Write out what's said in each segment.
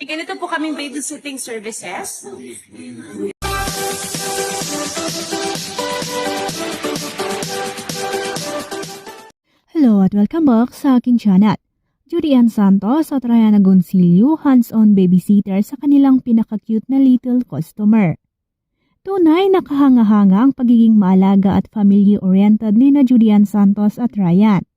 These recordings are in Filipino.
Eh, Ganito po kaming babysitting services. Hello at welcome back sa aking channel. Judy Ann Santos at Ryan Agoncillo, hands-on babysitter sa kanilang pinaka-cute na little customer. Tunay nakahanga-hanga ang pagiging maalaga at family-oriented ni na Judy Ann Santos at Ryan.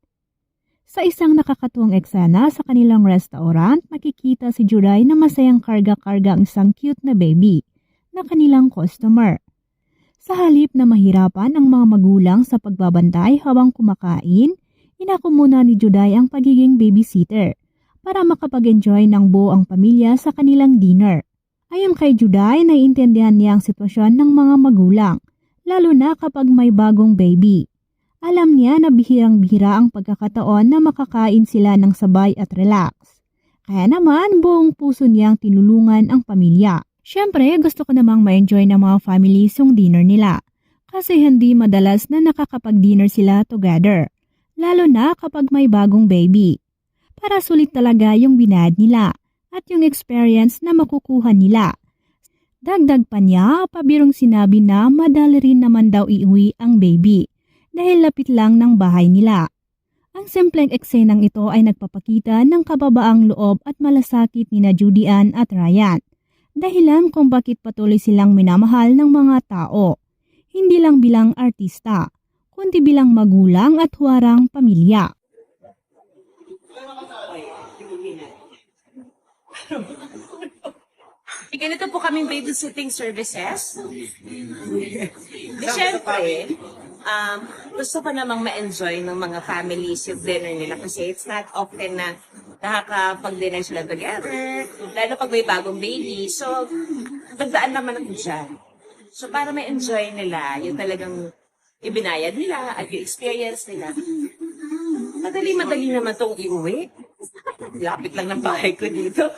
Sa isang nakakatuwang eksena sa kanilang restaurant, makikita si Juday na masayang karga-karga ang isang cute na baby na kanilang customer. Sa halip na mahirapan ang mga magulang sa pagbabantay habang kumakain, inako muna ni Juday ang pagiging babysitter para makapag-enjoy ng buo ang pamilya sa kanilang dinner. Ayon kay Juday, naiintindihan niya ang sitwasyon ng mga magulang, lalo na kapag may bagong baby. Alam niya na bihirang-bihira ang pagkakataon na makakain sila ng sabay at relax. Kaya naman, buong puso niyang tinulungan ang pamilya. Siyempre, gusto ko namang ma-enjoy ng mga families yung dinner nila. Kasi hindi madalas na nakakapag-dinner sila together. Lalo na kapag may bagong baby. Para sulit talaga yung binad nila at yung experience na makukuha nila. Dagdag pa niya, pabirong sinabi na madali rin naman daw iuwi ang baby dahil lapit lang ng bahay nila. Ang simpleng eksenang ito ay nagpapakita ng kababaang loob at malasakit ni na Judy Ann at Ryan. Dahilan kung bakit patuloy silang minamahal ng mga tao. Hindi lang bilang artista, kundi bilang magulang at huwarang pamilya. Ganito po kaming babysitting services. Di syempre, um, gusto ko namang ma-enjoy ng mga families yung dinner nila kasi it's not often na nakakapag-dinner sila together, lalo pag may bagong baby. So, nagdaan naman ako dyan. So, para ma-enjoy nila, yung talagang ibinayad nila at yung experience nila. Madali-madali naman itong iuwi. Lapit lang ng bahay ko dito.